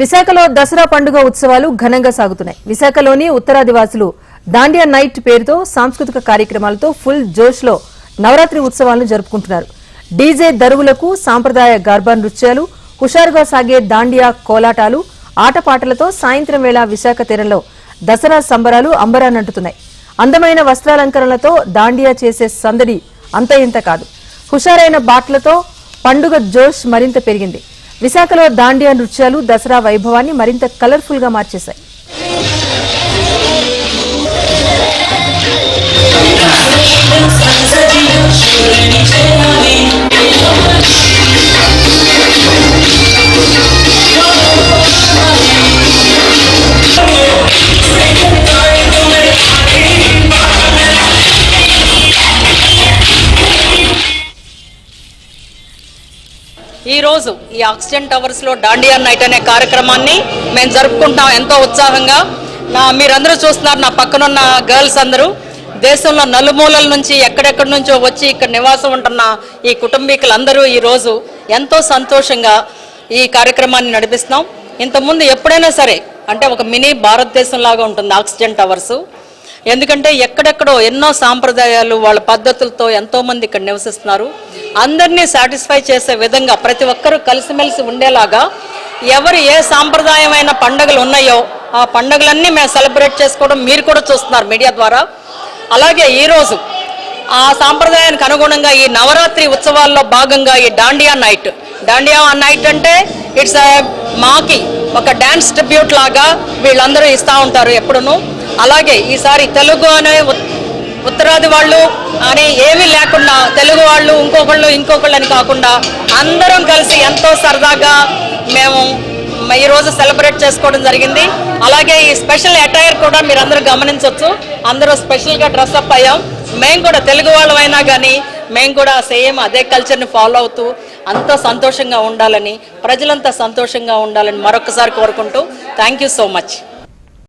విశాఖలో దసరా పండుగ ఉత్సవాలు ఘనంగా సాగుతున్నాయి. విశాఖలోని ఉత్తరాదివాసులు దాండియా నైట్ పేరుతో సాంస్కృతిక కార్యక్రమాలతో ఫుల్ జోష్లో నవరాత్రి ఉత్సవాలను జరుపుకుంటున్నారు. డీజే దరువులకు సాంప్రదాయ గర్భా నృత్యాలు హుషారుగా సాగే దాండియా కోలాటాలు ఆటపాటలతో సాయంత్రం వేళ విశాఖ తీరంలో దసరా సంబరాలు అంబరానంటుతున్నాయి అందమైన వస్త్రాలంకరణలతో దాండియా చేసే సందడి అంత ఇంత కాదు. హుషారైన బాట్లతో పండుగ జోష్ మరింత పెరిగింది. విశాఖలో దాండియా నృత్యాలు దసరా వైభవాన్ని మరింత కలర్ఫుల్గా మార్చేశాయి. ఈరోజు ఈ ఆక్సిజన్ టవర్స్లో దాండియా డాండియా నైట్ అనే కార్యక్రమాన్ని మేము జరుపుకుంటాం ఎంతో ఉత్సాహంగా. నా మీరందరూ చూస్తున్నారు నా పక్కనున్న గర్ల్స్ అందరూ. దేశంలో నలుమూలల నుంచి ఎక్కడెక్కడి నుంచో వచ్చి ఇక్కడ నివాసం ఉంటున్న ఈ కుటుంబీకులందరూ ఈ రోజు ఎంతో సంతోషంగా ఈ కార్యక్రమాన్ని నడిపిస్తున్నాం. ఇంతకుముందు ఎప్పుడైనా సరే అంటే ఒక మినీ భారతదేశంలాగా ఉంటుంది ఆక్సిజన్ టవర్సు. ఎందుకంటే ఎక్కడెక్కడో ఎన్నో సాంప్రదాయాలు వాళ్ళ పద్ధతులతో ఎంతోమంది ఇక్కడ నివసిస్తున్నారు. అందరినీ సాటిస్ఫై చేసే విధంగా ప్రతి ఒక్కరూ కలిసిమెలిసి ఉండేలాగా ఎవరు ఏ సాంప్రదాయమైన పండుగలు ఉన్నాయో ఆ పండుగలన్నీ మేము సెలబ్రేట్ చేసుకోవడం మీరు కూడా చూస్తున్నారు మీడియా ద్వారా. అలాగే ఈరోజు ఆ సాంప్రదాయానికి అనుగుణంగా ఈ నవరాత్రి ఉత్సవాల్లో భాగంగా ఈ డాండియా నైట్. డాండియా నైట్ అంటే ఇట్స్ మాకి ఒక డ్యాన్స్ ట్రిబ్యూట్ లాగా వీళ్ళందరూ ఇస్తూ ఉంటారు ఎప్పుడును. అలాగే ఈసారి తెలుగు అనే ఉత్- ఉత్తరాది వాళ్ళు అని ఏమీ లేకుండా తెలుగు వాళ్ళు ఇంకొకళ్ళు ఇంకొకళ్ళు అని కాకుండా అందరం కలిసి ఎంతో సరదాగా మేము ఈరోజు సెలబ్రేట్ చేసుకోవడం జరిగింది. అలాగే ఈ స్పెషల్ అటైర్ కూడా మీరు అందరూ గమనించవచ్చు అందరూ స్పెషల్గా డ్రెస్అప్ అయ్యాం. మేము కూడా తెలుగు వాళ్ళమైనా కానీ మేము కూడా సేమ్ అదే కల్చర్ని ఫాలో అవుతూ అంత సంతోషంగా ఉండాలని ప్రజలంతా సంతోషంగా ఉండాలని మరొకసారి కోరుకుంటూ థ్యాంక్ యూ సో మచ్.